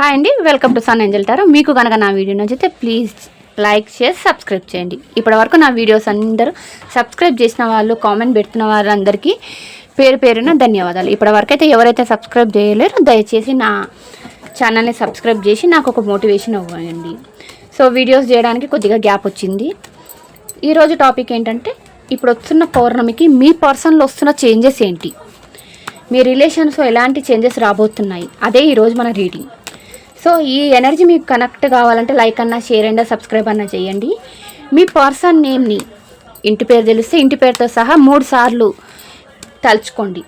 Hi అండి welcome to Sun Angel Tarot మీకు కనుక నా వీడియో నచ్చితే ప్లీజ్ లైక్ చేసి సబ్స్క్రైబ్ చేయండి. ఇప్పటివరకు నా వీడియోస్ అందరూ సబ్స్క్రైబ్ చేసిన వాళ్ళు కామెంట్ పెడుతున్న వాళ్ళందరికీ పేరు పేరున ధన్యవాదాలు. ఇప్పటివరకు అయితే ఎవరైతే సబ్స్క్రైబ్ చేయలేరో దయచేసి నా ఛానల్ని సబ్స్క్రైబ్ చేసి నాకు ఒక మోటివేషన్ ఇవ్వండి. సో వీడియోస్ చేయడానికి కొద్దిగా గ్యాప్ వచ్చింది. ఈరోజు టాపిక్ ఏంటంటే ఇప్పుడు వస్తున్న పౌర్ణమికి మీ పర్సన్లో వస్తున్న చేంజెస్ ఏంటి? మీ రిలేషన్స్లో ఎలాంటి చేంజెస్ రాబోతున్నాయి? అదే ఈరోజు మన రీడింగ్ సో ఈ ఎనర్జీ మీకు కనెక్ట్ కావాలంటే లైక్ అన్నా షేర్ అన్నా సబ్స్క్రైబ్ అన్నా చేయండి. మీ పర్సన్ నేమ్ని ఇంటి పేరు తెలిస్తే ఇంటి పేరుతో సహా మూడు సార్లు తలుచుకోండి.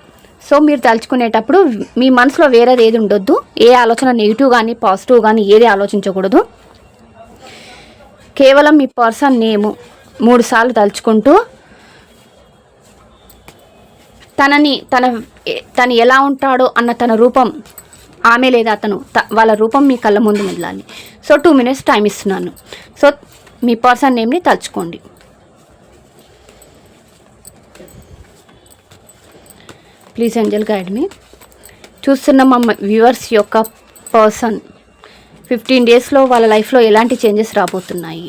సో మీరు తలుచుకునేటప్పుడు మీ మనసులో వేరేది ఏది ఉండొద్దు. ఏ ఆలోచన నెగిటివ్ కానీ పాజిటివ్ కానీ ఏది ఆలోచించకూడదు. కేవలం మీ పర్సన్ నేము మూడు సార్లు తలుచుకుంటూ తనని తన తను ఎలా ఉంటాడో అన్న తన రూపం ఆమె లేదా అతను వాళ్ళ రూపం మీ కళ్ళ ముందు మెదలాలి సో టూ మినిట్స్ టైం ఇస్తున్నాను. సో మీ పర్సన్ నేమ్ని తలుచుకోండి. ప్లీజ్ ఏంజల్ గైడ్ మీ చూస్తున్న మా వ్యూవర్స్ యొక్క పర్సన్ ఫిఫ్టీన్ డేస్లో వాళ్ళ లైఫ్లో ఎలాంటి చేంజెస్ రాబోతున్నాయి?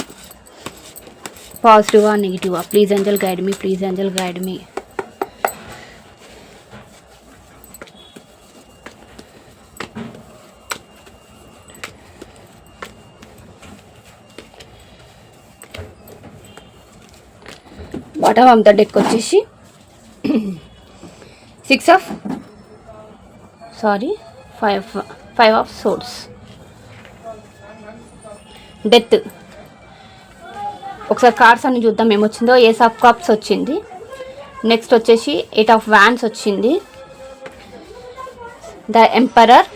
పాజిటివా నెగిటివా ప్లీజ్ ఏంజల్ గైడ్ మీ ప్లీజ్ ఏంజల్ గైడ్ మీ బాటమ్ ఆఫ్ ద డెక్ వచ్చేసి six of sorry five five of swords death. ఒకసారి కార్డ్స్ అన్ని చూద్దాం ఏమొచ్చిందో. ఏస్ ఆఫ్ కప్స్ వచ్చింది. నెక్స్ట్ వచ్చేసి ఎయిట్ ఆఫ్ వ్యాన్స్ వచ్చింది. The emperor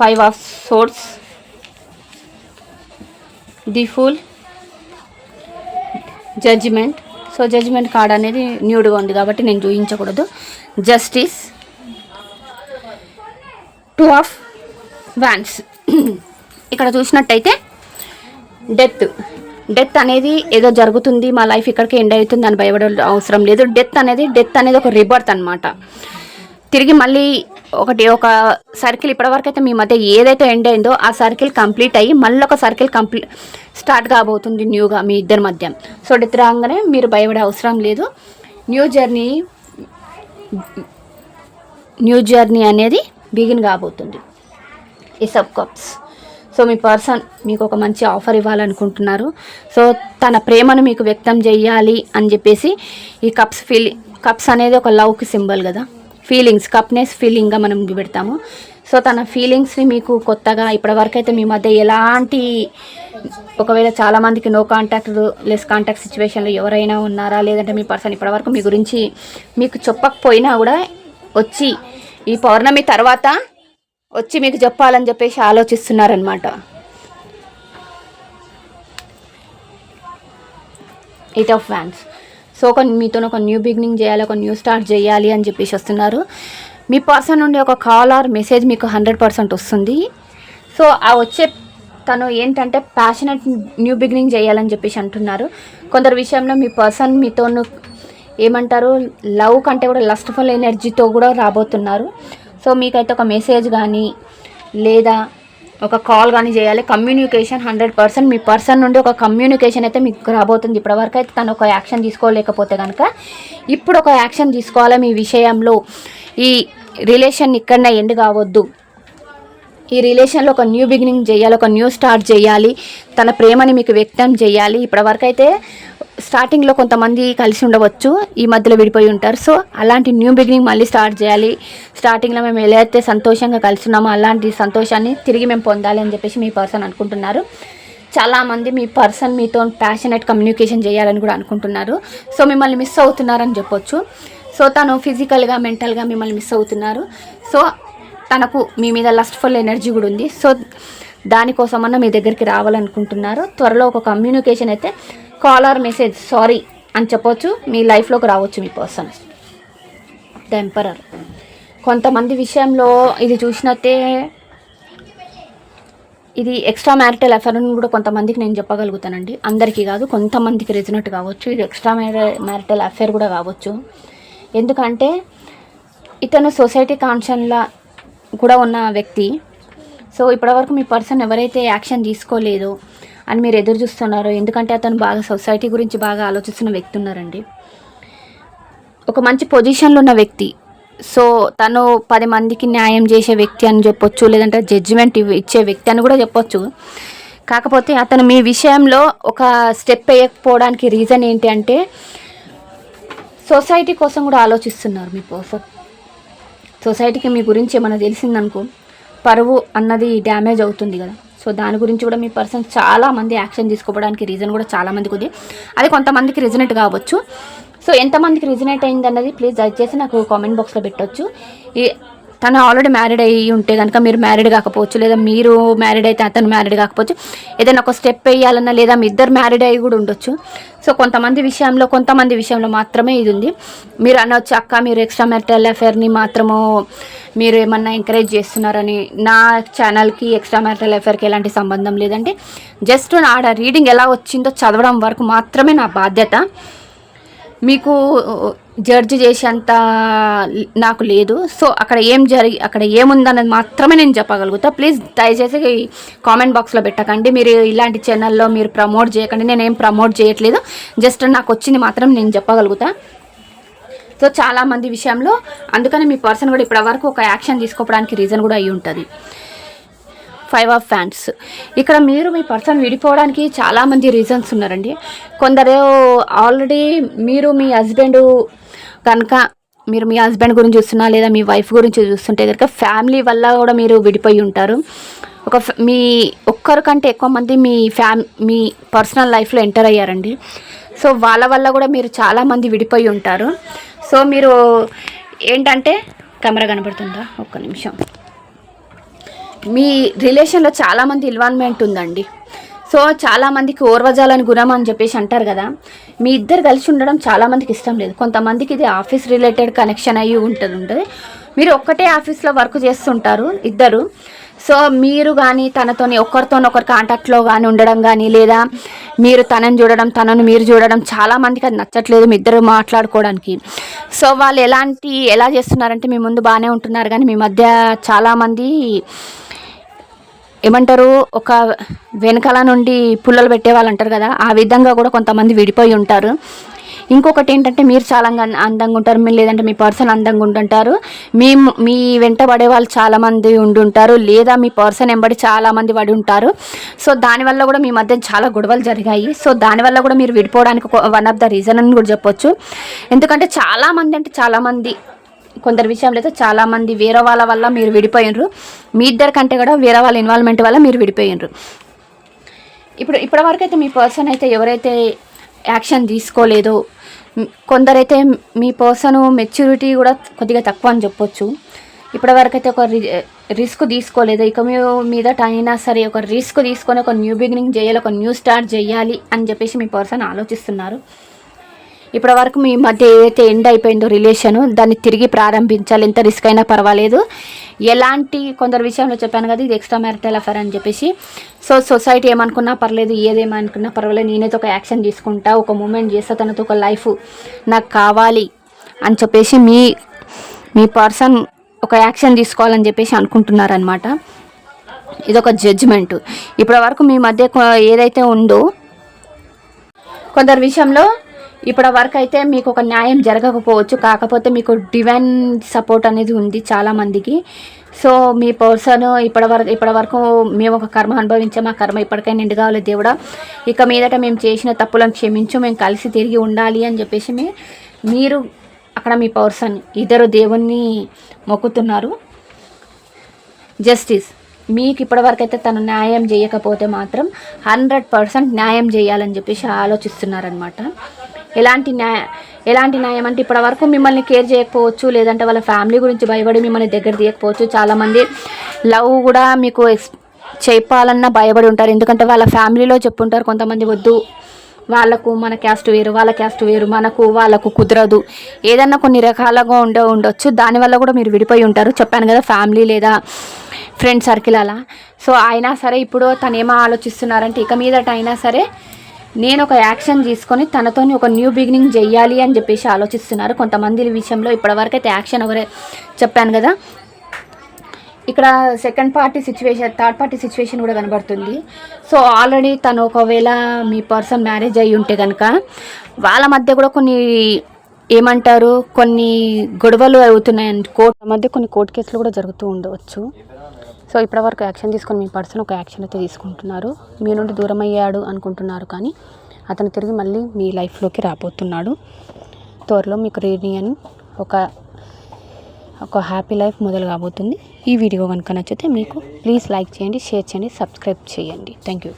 five of swords the fool judgement. So judgement card అనేది న్యూడ్గా ఉంది కాబట్టి నేను చూపించకూడదు జస్టిస్ టూ ఆఫ్ వ్యాన్స్ ఇక్కడ చూసినట్టయితే డెత్. డెత్ అనేది ఏదో జరుగుతుంది మా లైఫ్ ఇక్కడికి ఎండ్ అవుతుంది అని భయపడే అవసరం లేదు. డెత్ అనేది డెత్ అనేది ఒక రిబర్త్ అనమాట తిరిగి మళ్ళీ ఒకటి ఒక సర్కిల్ ఇప్పటివరకు అయితే మీ మధ్య ఏదైతే ఎండ్ అయిందో ఆ సర్కిల్ కంప్లీట్ అయ్యి మళ్ళీ ఒక సర్కిల్ కంప్లీట్ స్టార్ట్ కాబోతుంది న్యూగా మీ ఇద్దరి మధ్య. సో డెత్ రాగానే మీరు భయపడే అవసరం లేదు. న్యూ జర్నీ న్యూ జర్నీ అనేది బిగిన్ కాబోతుంది. ఈ సబ్ కప్స్ సో మీ పర్సన్ మీకు ఒక మంచి ఆఫర్ ఇవ్వాలనుకుంటున్నారు. సో తన ప్రేమను మీకు వ్యక్తం చేయాలి అని చెప్పేసి ఈ కప్స్ ఫీల్ కప్స్ అనేది ఒక లవ్కి సింబల్ కదా. ఫీలింగ్స్ కప్నెస్ ఫీలింగ్గా మనం పెడతాము. సో తన ఫీలింగ్స్ని మీకు కొత్తగా ఇప్పటివరకు అయితే మీ మధ్య ఎలాంటి ఒకవేళ చాలామందికి నో కాంటాక్ట్ లెస్ కాంటాక్ట్ సిచ్యువేషన్లో ఎవరైనా ఉన్నారా? లేదంటే మీ పర్సన్ ఇప్పటివరకు మీ గురించి మీకు చెప్పకపోయినా కూడా వచ్చి ఈ పౌర్ణమి తర్వాత వచ్చి మీకు చెప్పాలని చెప్పేసి ఆలోచిస్తున్నారనమాట ఎయిట్ ఆఫ్ ఫ్యాన్స్ సో ఒక మీతో ఒక న్యూ బిగినింగ్ చేయాలి ఒక న్యూ స్టార్ట్ చేయాలి అని చెప్పేసి వస్తున్నారు. మీ పర్సన్ నుండి ఒక కాల్ ఆర్ మెసేజ్ మీకు హండ్రెడ్ పర్సెంట్ వస్తుంది. సో ఆ వచ్చే తను ఏంటంటే ప్యాషనెట్ న్యూ బిగినింగ్ చేయాలని చెప్పేసి అంటున్నారు. కొందరు విషయంలో మీ పర్సన్ మీతో ఏమంటారు లవ్ కంటే కూడా లస్ట్ఫుల్ ఎనర్జీతో కూడా రాబోతున్నారు. సో మీకైతే ఒక మెసేజ్ కానీ లేదా ఒక కాల్ కానీ చేయాలి. Communication hundred percent. మీ పర్సన్ నుండి ఒక కమ్యూనికేషన్ అయితే మీకు రాబోతుంది. ఇప్పటివరకు అయితే తను ఒక యాక్షన్ తీసుకోలేకపోతే కనుక ఇప్పుడు ఒక యాక్షన్ తీసుకోవాలి మీ విషయంలో? ఈ రిలేషన్ ఇక్కడనే ఎండ్ కావద్దు. ఈ రిలేషన్లో ఒక న్యూ బిగినింగ్ చేయాలి. ఒక న్యూ స్టార్ట్ చేయాలి. తన ప్రేమని మీకు వ్యక్తం చేయాలి. ఇప్పటివరకు అయితే స్టార్టింగ్లో కొంతమంది కలిసి ఉండవచ్చు ఈ మధ్యలో విడిపోయి ఉంటారు. సో అలాంటి న్యూ బిగినింగ్ మళ్ళీ స్టార్ట్ చేయాలి. స్టార్టింగ్లో మేము ఎలా అయితే సంతోషంగా కలుస్తున్నామో అలాంటి సంతోషాన్ని తిరిగి మేము పొందాలి అని చెప్పేసి మీ పర్సన్ అనుకుంటున్నారు. చాలామంది మీ పర్సన్ మీతో ప్యాషనెట్ కమ్యూనికేషన్ చేయాలని కూడా అనుకుంటున్నారు. సో మిమ్మల్ని మిస్ అవుతున్నారని చెప్పొచ్చు. సో తను ఫిజికల్గా మెంటల్గా మిమ్మల్ని మిస్ అవుతున్నారు. సో తనకు మీ మీద లస్ట్ఫుల్ ఎనర్జీ కూడా ఉంది. సో దానికోసమన్నా మీ దగ్గరికి రావాలనుకుంటున్నారు. త్వరలో ఒక కమ్యూనికేషన్ అయితే కాల్ ఆర్ మెసేజ్ సారీ అని చెప్పొచ్చు. మీ లైఫ్లోకి రావచ్చు మీ పర్సన్ ద ఎంపరర్ కొంతమంది విషయంలో ఇది చూసినట్టే ఇది ఎక్స్ట్రా మ్యారిటల్ అఫేర్ అని కూడా కొంతమందికి నేను చెప్పగలుగుతానండి. అందరికీ కాదు కొంతమందికి రెజినెట్ కావచ్చు. ఇది ఎక్స్ట్రా మ్యారిటల్ అఫేర్ కూడా కావచ్చు. ఎందుకంటే ఇతను సొసైటీ కాన్షన్లా కూడా ఉన్న వ్యక్తి. సో ఇప్పటివరకు మీ పర్సన్ ఎవరైతే యాక్షన్ తీసుకోలేదో అని మీరు ఎదురు చూస్తున్నారు. ఎందుకంటే అతను బాగా సొసైటీ గురించి బాగా ఆలోచిస్తున్న వ్యక్తి ఉన్నారండి. ఒక మంచి పొజిషన్లో ఉన్న వ్యక్తి. సో తను పది మందికి న్యాయం చేసే వ్యక్తి అని చెప్పొచ్చు లేదంటే జడ్జిమెంట్ ఇచ్చే వ్యక్తి అని కూడా చెప్పొచ్చు. కాకపోతే అతను మీ విషయంలో ఒక స్టెప్ వేయకపోవడానికి రీజన్ ఏంటి అంటే సొసైటీ కోసం కూడా ఆలోచిస్తున్నారు మీ కోసం సొసైటీకి మీ గురించి ఏమైనా తెలిసిందనుకో పరువు అన్నది డ్యామేజ్ అవుతుంది కదా. సో దాని గురించి కూడా మీ పర్సన్ చాలా మంది యాక్షన్ తీసుకోవడానికి రీజన్ కూడా చాలా మందికి ఉంది. అది కొంతమందికి రిజనేట్ కావచ్చు. సో ఎంతమందికి రిజనేట్ అయింది అన్నది ప్లీజ్ దయచేసి నాకు కామెంట్ బాక్స్లో పెట్టొచ్చు. ఈ తను ఆల్రెడీ మ్యారీడ్ అయ్యి ఉంటే కనుక మీరు మ్యారీడ్ కాకపోవచ్చు లేదా మీరు మ్యారీడ్ అయితే అతను మ్యారీడ్ కాకపోవచ్చు ఏదైనా ఒక స్టెప్ వేయాలన్నా లేదా మీ ఇద్దరు మ్యారీడ్ అయ్యి కూడా ఉండొచ్చు. సో కొంతమంది విషయంలో కొంతమంది విషయంలో మాత్రమే ఇది ఉంది. మీరు అనొచ్చు అక్క మీరు ఎక్స్ట్రా మ్యారిటల్ అఫేర్ని మాత్రము మీరు ఏమన్నా ఎంకరేజ్ చేస్తున్నారని నా ఛానల్కి ఎక్స్ట్రా మ్యారిటల్ అఫేర్కి ఎలాంటి సంబంధం లేదంటే జస్ట్ ఆడ రీడింగ్ ఎలా వచ్చిందో చదవడం వరకు మాత్రమే నా బాధ్యత. మీకు జడ్జి చేసేంత నాకు లేదు. సో అక్కడ ఏం జరిగి అక్కడ ఏముందన్నది మాత్రమే నేను చెప్పగలుగుతా. ప్లీజ్ దయచేసి కామెంట్ బాక్స్లో పెట్టకండి. మీరు ఇలాంటి ఛానల్లో మీరు ప్రమోట్ చేయకండి. నేను ఏం ప్రమోట్ చేయట్లేదు. జస్ట్ నాకు వచ్చింది మాత్రం నేను చెప్పగలుగుతా. సో చాలామంది విషయంలో అందుకని మీ పర్సన్ కూడా ఇప్పటివరకు ఒక యాక్షన్ తీసుకోవడానికి రీజన్ కూడా అయి ఉంటుంది. ఫైవ్ ఆఫ్ ఫ్యాన్స్ ఇక్కడ మీరు మీ పర్సన్ విడిపోవడానికి చాలామంది రీజన్స్ ఉన్నారండి. కొందరు ఆల్రెడీ మీరు మీ హస్బెండ్ కనుక మీరు మీ హస్బెండ్ గురించి చూస్తున్నా లేదా మీ వైఫ్ గురించి చూస్తుంటే కనుక ఫ్యామిలీ వల్ల కూడా మీరు విడిపోయి ఉంటారు. ఒక మీ ఒక్కరి కంటే ఎక్కువ మంది మీ ఫ్యామ్ మీ పర్సనల్ లైఫ్లో ఎంటర్ అయ్యారండి. సో వాళ్ళ వల్ల కూడా మీరు చాలామంది విడిపోయి ఉంటారు. సో మీరు ఏంటంటే కెమెరా కనబడుతుందా? ఒక్క నిమిషం. మీ రిలేషన్లో చాలామంది ఇన్వాల్వ్మెంట్ ఉందండి. సో చాలామందికి ఓర్వజాలని గుణం అని చెప్పేసి అంటారు కదా. మీ ఇద్దరు కలిసి ఉండడం చాలామందికి ఇష్టం లేదు. కొంతమందికి ఇది ఆఫీస్ రిలేటెడ్ కనెక్షన్ అయ్యి ఉంటుంది ఉంటుంది. మీరు ఒక్కటే ఆఫీస్లో వర్క్ చేస్తుంటారు ఇద్దరు. సో మీరు కానీ తనతోని ఒకరితో ఒకరు కాంటాక్ట్లో కానీ ఉండడం కానీ లేదా మీరు తనని చూడడం తనను మీరు చూడడం చాలామందికి అది నచ్చట్లేదు మీ ఇద్దరు మాట్లాడుకోవడానికి. సో వాళ్ళు ఎలాంటి ఎలా చేస్తున్నారంటే మీ ముందు బాగానే ఉంటున్నారు కానీ మీ మధ్య చాలామంది ఏమంటారు ఒక వెనకాల నుండి పుల్లలు పెట్టే వాళ్ళు అంటారు కదా ఆ విధంగా కూడా కొంతమంది విడిపోయి ఉంటారు. ఇంకొకటి ఏంటంటే మీరు చాలా అందంగా ఉంటారు మీరు లేదంటే మీ పర్సన్ అందంగా ఉంటుంటారు మీ మీ వెంట పడే వాళ్ళు చాలామంది ఉండి ఉండుంటారు లేదా మీ పర్సన్ వెంబడి చాలామంది పడి ఉంటారు. సో దానివల్ల కూడా మీ మధ్య చాలా గొడవలు జరిగాయి. సో దానివల్ల కూడా మీరు విడిపోవడానికి వన్ ఆఫ్ ద రీజన్ అని కూడా చెప్పొచ్చు. ఎందుకంటే చాలామంది అంటే చాలామంది కొందరి విషయంలో అయితే చాలామంది వేరే వాళ్ళ వల్ల మీరు విడిపోయినరు. మీ ఇద్దరి కంటే కూడా వేరే వాళ్ళ ఇన్వాల్వ్మెంట్ వల్ల మీరు విడిపోయినరు. ఇప్పుడు ఇప్పటివరకు అయితే మీ పర్సన్ అయితే ఎవరైతే యాక్షన్ తీసుకోలేదో కొందరైతే మీ పర్సన్ మెచ్యూరిటీ కూడా కొద్దిగా తక్కువ అని చెప్పొచ్చు. ఇప్పటివరకు అయితే ఒక రి- రిస్క్ తీసుకోలేదు. ఇక మీ మీదట అయినా సరే ఒక రిస్క్ తీసుకొని ఒక న్యూ బిగినింగ్ చేయాలి ఒక న్యూ స్టార్ట్ చేయాలి అని చెప్పేసి మీ పర్సన్ ఆలోచిస్తున్నారు. ఇప్పటి వరకు మీ మధ్య ఏదైతే ఎండ్ అయిపోయిందో రిలేషన్ దాన్ని తిరిగి ప్రారంభించాలి. ఎంత రిస్క్ అయినా పర్వాలేదు. ఎలాంటి కొందరు విషయంలో చెప్పాను కదా ఇది ఎక్స్ట్రా మ్యారిటల్ అఫేర్ అని చెప్పేసి. సో సొసైటీ ఏమనుకున్నా పర్లేదు ఏదేమనుకున్నా పర్వాలేదు. నేనైతే ఒక యాక్షన్ తీసుకుంటా ఒక మూమెంట్ చేస్తా తనతో ఒక లైఫ్ నాకు కావాలి అని చెప్పేసి మీ మీ పర్సన్ ఒక యాక్షన్ తీసుకోవాలని చెప్పేసి అనుకుంటున్నారనమాట ఇది ఒక జడ్జిమెంట్ ఇప్పటి వరకు మీ మధ్య ఏదైతే ఉందో కొందరి విషయంలో ఇప్పటి వరకు అయితే మీకు ఒక న్యాయం జరగకపోవచ్చు. కాకపోతే మీకు డివైన్ సపోర్ట్ అనేది ఉంది చాలామందికి సో మీ పర్సన్ ఇప్పటి వరకు ఇప్పటి వరకు మేము ఒక కర్మ అనుభవించాం. ఆ కర్మ ఇప్పటికైనా నిండు కావాలి దేవుడా. ఇక మీదట మేము చేసిన తప్పులను క్షమించు. మేము కలిసి తిరిగి ఉండాలి అని చెప్పేసి మీరు అక్కడ మీ పర్సన్ ఇద్దరు దేవుణ్ణి మొక్కుతున్నారు. జస్టిస్ మీకు ఇప్పటివరకు అయితే తను న్యాయం చేయకపోతే మాత్రం హండ్రెడ్ పర్సెంట్ న్యాయం చేయాలని చెప్పేసి ఆలోచిస్తున్నారనమాట ఎలాంటి న్యాయ ఎలాంటి న్యాయం? అంటే ఇప్పటివరకు మిమ్మల్ని కేర్ చేయకపోవచ్చు లేదంటే వాళ్ళ ఫ్యామిలీ గురించి భయపడి మిమ్మల్ని దగ్గర తీయకపోవచ్చు. చాలామంది లవ్ కూడా మీకు ఎక్స్ చెప్పాలన్నా భయపడి ఉంటారు. ఎందుకంటే వాళ్ళ ఫ్యామిలీలో చెప్పుంటారు కొంతమంది వద్దు. వాళ్ళకు మన క్యాస్ట్ వేరు వాళ్ళ క్యాస్ట్ వేరు మనకు వాళ్ళకు కుదరదు. ఏదన్నా కొన్ని రకాలుగా ఉండే ఉండొచ్చు. దానివల్ల కూడా మీరు విడిపోయి ఉంటారు. చెప్పాను కదా ఫ్యామిలీ లేదా ఫ్రెండ్ సర్కిల్ అలా. సో అయినా సరే ఇప్పుడు తను ఏమో ఆలోచిస్తున్నారంటే ఇక మీదట అయినా సరే నేను ఒక యాక్షన్ తీసుకొని తనతోని ఒక న్యూ బిగినింగ్ చెయ్యాలి అని చెప్పేసి ఆలోచిస్తున్నారు. కొంతమంది విషయంలో ఇప్పటివరకు అయితే యాక్షన్ ఎవరే చెప్పాను కదా. ఇక్కడ second party situation third party situation కూడా కనబడుతుంది. సో ఆల్రెడీ తను ఒకవేళ మీ పర్సన్ మ్యారేజ్ అయ్యి ఉంటే కనుక వాళ్ళ మధ్య కూడా కొన్ని ఏమంటారు కొన్ని గొడవలు అవుతున్నాయని కోర్టు మధ్య కొన్ని కోర్టు కేసులు కూడా జరుగుతూ ఉండవచ్చు. సో ఇప్పటివరకు యాక్షన్ తీసుకొని మీ పర్సన్ ఒక యాక్షన్ అయితే తీసుకుంటున్నారు. మీ నుండి దూరం అయ్యాడు అనుకుంటున్నారు కానీ అతను తిరిగి మళ్ళీ మీ లైఫ్లోకి రాబోతున్నాడు. త్వరలో మీకు రీయూనియన్ ఒక ఒక హ్యాపీ లైఫ్ మొదలు కాబోతుంది. ఈ వీడియో కనుక నచ్చితే మీకు ప్లీజ్ లైక్ చేయండి షేర్ చేయండి సబ్స్క్రైబ్ చేయండి. Thank you.